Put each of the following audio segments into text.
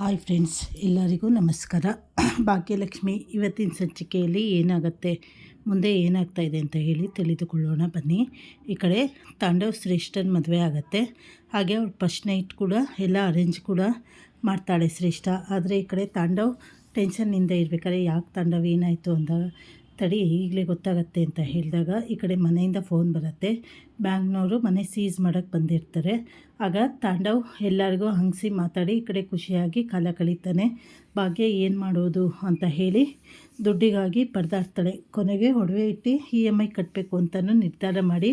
Hi friends, ಎಲ್ಲರಿಗೂ ನಮಸ್ಕಾರ. ಭಾಗ್ಯಲಕ್ಷ್ಮಿ, ಇವತ್ತಿನ ಸಂಚಿಕೆಯಲ್ಲಿ ಏನಾಗುತ್ತೆ, ಮುಂದೆ ಏನಾಗ್ತಾ ಇದೆ ಅಂತ ಹೇಳಿ ತಿಳಿದುಕೊಳ್ಳೋಣ, ಬನ್ನಿ. ಈ ಕಡೆ ತಾಂಡವ್ ಶ್ರೇಷ್ಠನ ಮದುವೆ ಆಗುತ್ತೆ. ಹಾಗೆ ಅವ್ರು ಫಸ್ಟ್ ನೈಟ್ ಕೂಡ, ಎಲ್ಲ ಅರೇಂಜ್ ಕೂಡ ಮಾಡ್ತಾಳೆ ಶ್ರೇಷ್ಠ. ಆದರೆ ಈ ಕಡೆ ತಾಂಡವ್ ಟೆನ್ಷನ್ನಿಂದ ಇರಬೇಕಾದ್ರೆ ಯಾಕೆ ತಾಂಡವ್ ಏನಾಯಿತು ಅಂದಾಗ ತಡಿ ಈಗಲೇ ಗೊತ್ತಾಗತ್ತೆ ಅಂತ ಹೇಳಿದಾಗ ಈ ಕಡೆ ಮನೆಯಿಂದ ಫೋನ್ ಬರುತ್ತೆ. ಬ್ಯಾಂಕ್ನವರು ಮನೆ ಸೀಸ್ ಮಾಡೋಕ್ಕೆ ಬಂದಿರ್ತಾರೆ. ಆಗ ತಾಂಡವ್ ಎಲ್ಲರಿಗೂ ಹಂಗಿಸಿ ಮಾತಾಡಿ ಈ ಕಡೆ ಖುಷಿಯಾಗಿ ಕಾಲ ಕಳೀತಾನೆ. ಭಾಗ್ಯ ಏನು ಮಾಡೋದು ಅಂತ ಹೇಳಿ ದುಡ್ಡಿಗಾಗಿ ಪರದಾಡ್ತಾಳೆ. ಕೊನೆಗೆ ಒಡವೆ ಇಟ್ಟು ಇ ಎಂ ಐ ಕಟ್ಟಬೇಕು ಅಂತಲೂ ನಿರ್ಧಾರ ಮಾಡಿ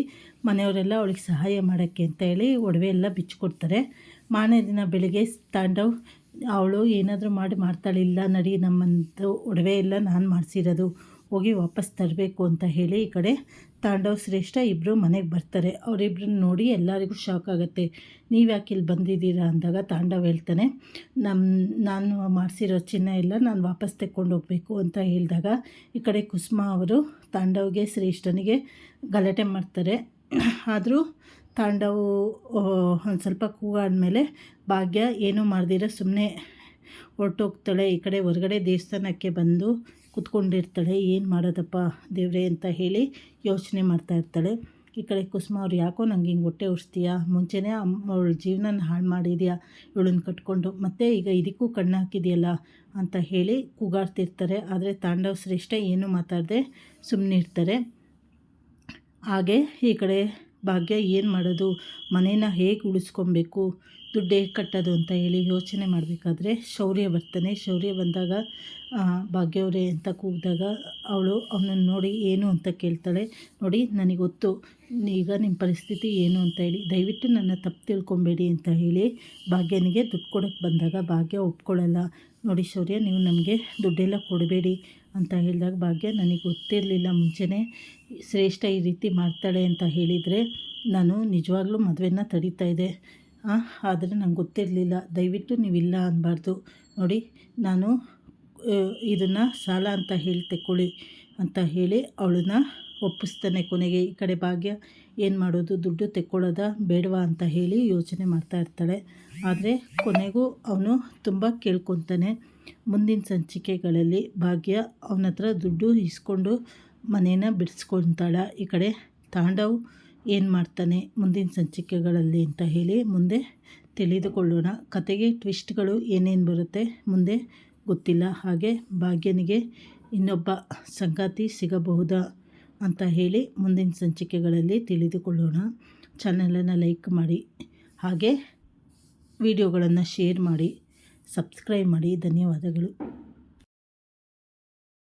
ಮನೆಯವರೆಲ್ಲ ಅವಳಿಗೆ ಸಹಾಯ ಮಾಡೋಕ್ಕೆ ಅಂತ ಹೇಳಿ ಒಡವೆ ಎಲ್ಲ ಬಿಚ್ಚಿಕೊಡ್ತಾರೆ ಮಾನೇ ದಿನ ಬೆಳಿಗ್ಗೆ ತಾಂಡವ್, ಅವಳು ಏನಾದರೂ ಮಾಡಿ ಮಾಡ್ತಾಳಿಲ್ಲ ನಡಿ ನಮ್ಮಂತ ಒಡವೆ ಎಲ್ಲ ನಾನು ಮಾಡಿಸಿರೋದು. ಹೋಗಿ ವಾಪಸ್ ತರಬೇಕು ಅಂತ ಹೇಳಿ ಈ ಕಡೆ ತಾಂಡವ್ ಶ್ರೇಷ್ಠ ಇಬ್ಬರು ಮನೆಗೆ ಬರ್ತಾರೆ. ಅವರಿಬ್ಬರನ್ನ ನೋಡಿ ಎಲ್ಲರಿಗೂ ಶಾಕ್ ಆಗುತ್ತೆ. ನೀವು ಯಾಕೆ ಇಲ್ಲಿ ಬಂದಿದ್ದೀರಾ ಅಂದಾಗ ತಾಂಡವ್ ಹೇಳ್ತಾನೆ ನಮ್ಮ ನಾನು ಮಾಡಿಸಿರೋ ಚಿನ್ನ ಎಲ್ಲ ನಾನು ವಾಪಸ್ ತೆಕ್ಕೊಂಡು ಹೋಗಬೇಕು ಅಂತ ಹೇಳಿದಾಗ ಈ ಕಡೆ ಕುಸುಮ ಅವರು ತಾಂಡವ್ಗೆ ಶ್ರೇಷ್ಠನಿಗೆ ಗಲಾಟೆ ಮಾಡ್ತಾರೆ. ಆದರೂ ತಾಂಡವು ಒಂದು ಸ್ವಲ್ಪ ಕೂಗಾದ್ಮೇಲೆ, ಭಾಗ್ಯ, ಏನೂ ಮಾಡ್ದಿರ? ಸುಮ್ಮನೆ ಹೊರಟೋಗ್ತಾಳೆ, ಈ ಕಡೆ ಹೊರಗಡೆ ದೇವಸ್ಥಾನಕ್ಕೆ ಬಂದು ಕುತ್ಕೊಂಡಿರ್ತಾಳೆ. ಏನು ಮಾಡೋದಪ್ಪ ದೇವ್ರೆ ಅಂತ ಹೇಳಿ ಯೋಚನೆ ಮಾಡ್ತಾ ಇರ್ತಾಳೆ. ಈ ಕಡೆ ಕುಸುಮ ಅವ್ರು ಯಾಕೋ ನಂಗೆ ಹಿಂಗೆ ಹೊಟ್ಟೆ ಉಡ್ಸ್ತೀಯಾ ಮುಂಚೆನೇ ಅಮ್ಮ ಅವಳ ಜೀವನನ ಹಾಳು ಮಾಡಿದ್ಯಾ? ಇವಳನ್ನ ಕಟ್ಕೊಂಡು ಮತ್ತು ಈಗ ಇದಕ್ಕೂ ಕಣ್ಣು ಹಾಕಿದೆಯಲ್ಲ ಅಂತ ಹೇಳಿ ಕೂಗಾಡ್ತಿರ್ತಾರೆ. ಆದರೆ ತಾಂಡವ ಶ್ರೇಷ್ಠ ಏನೂ ಮಾತಾಡದೆ ಸುಮ್ಮನೆ ಇರ್ತಾರೆ ಹಾಗೆ ಈ ಕಡೆ ಭಾಗ್ಯ ಏನು ಮಾಡೋದು? ಮನೇನ ಹೇಗೆ ಉಳಿಸ್ಕೊಬೇಕು? ದುಡ್ಡು ಹೇಗೆ ಕಟ್ಟೋದು ಅಂತ ಹೇಳಿ ಯೋಚನೆ ಮಾಡಬೇಕಾದ್ರೆ ಶೌರ್ಯ ಬರ್ತಾನೆ. ಶೌರ್ಯ ಬಂದಾಗ ಭಾಗ್ಯವ್ರೆ ಅಂತ ಕೂಗಿದಾಗ ಅವಳು ಅವನನ್ನು ನೋಡಿ ಏನು ಅಂತ ಕೇಳ್ತಾಳೆ. ನೋಡಿ, ನನಗೆ ಗೊತ್ತು. ಈಗ ನಿಮ್ಮ ಪರಿಸ್ಥಿತಿ ಏನು ಅಂತ ಹೇಳಿ. ದಯವಿಟ್ಟು ನನ್ನ ತಪ್ಪು ತಿಳ್ಕೊಬೇಡಿ ಅಂತ ಹೇಳಿ ಭಾಗ್ಯನಿಗೆ ದುಡ್ಡು ಕೊಡೋಕ್ಕೆ ಬಂದಾಗ ಭಾಗ್ಯ ಒಪ್ಕೊಳ್ಳಲ್ಲ ನೋಡಿ ಶೌರ್ಯ, ನೀವು ನಮಗೆ ದುಡ್ಡೆಲ್ಲ ಕೊಡಬೇಡಿ. ಅಂತ ಹೇಳಿದಾಗ ಭಾಗ್ಯ, ನನಗೆ ಗೊತ್ತಿರಲಿಲ್ಲ. ಮುಂಚೆನೇ ಶ್ರೇಷ್ಠ ಈ ರೀತಿ ಮಾಡ್ತಾಳೆ ಅಂತ ಹೇಳಿದರೆ ನಾನು ನಿಜವಾಗ್ಲೂ ಮದುವೆನ ತಡೀತಾ ಇದ್ದೆ. ಆದರೆ ನಂಗೆ ಗೊತ್ತಿರಲಿಲ್ಲ. ದಯವಿಟ್ಟು ನೀವಿಲ್ಲ ಅನ್ನಬಾರ್ದು ನೋಡಿ, ನಾನು ಇದನ್ನು ಸಾಲ ಅಂತ ಹೇಳಿ ತೆಕ್ಕೊಳ್ಳಿ ಅಂತ ಹೇಳಿ ಅವಳನ್ನ ಒಪ್ಪಿಸ್ತಾನೆ ಕೊನೆಗೆ ಈ ಕಡೆ ಭಾಗ್ಯ. ಏನು ಮಾಡೋದು? ದುಡ್ಡು ತೆಕ್ಕೊಳ್ಳೋದ ಬೇಡವಾ ಅಂತ ಹೇಳಿ ಯೋಚನೆ ಮಾಡ್ತಾ ಇರ್ತಾಳೆ. ಆದರೆ ಕೊನೆಗೂ ಅವನು ತುಂಬ ಕೇಳ್ಕೊತಾನೆ. ಮುಂದಿನ ಸಂಚಿಕೆಗಳಲ್ಲಿ ಭಾಗ್ಯ ಅವನ ಹತ್ರ ದುಡ್ಡು ಇಸ್ಕೊಂಡು ಮನೇನ ಬಿಡಿಸ್ಕೊತಾಳ. ಈ ಕಡೆ ತಾಂಡವ್ ಏನು ಮಾಡ್ತಾನೆ ಮುಂದಿನ ಸಂಚಿಕೆಗಳಲ್ಲಿ ಅಂತ ಹೇಳಿ ಮುಂದೆ ತಿಳಿದುಕೊಳ್ಳೋಣ. ಕತೆಗೆ ಟ್ವಿಸ್ಟ್ಗಳು ಏನೇನು ಬರುತ್ತೆ ಮುಂದೆ ಗೊತ್ತಿಲ್ಲ. ಹಾಗೆ ಭಾಗ್ಯನಿಗೆ ಇನ್ನೊಬ್ಬ ಸಂಗಾತಿ ಸಿಗಬಹುದಾ? ಅಂತ ಹೇಳಿ ಮುಂದಿನ ಸಂಚಿಕೆಗಳಲ್ಲಿ ತಿಳಿದುಕೊಳ್ಳೋಣ. ಚಾನಲನ್ನು ಲೈಕ್ ಮಾಡಿ, ಹಾಗೆ ವಿಡಿಯೋಗಳನ್ನು ಶೇರ್ ಮಾಡಿ, ಸಬ್ಸ್ಕ್ರೈಬ್ ಮಾಡಿ. ಧನ್ಯವಾದಗಳು.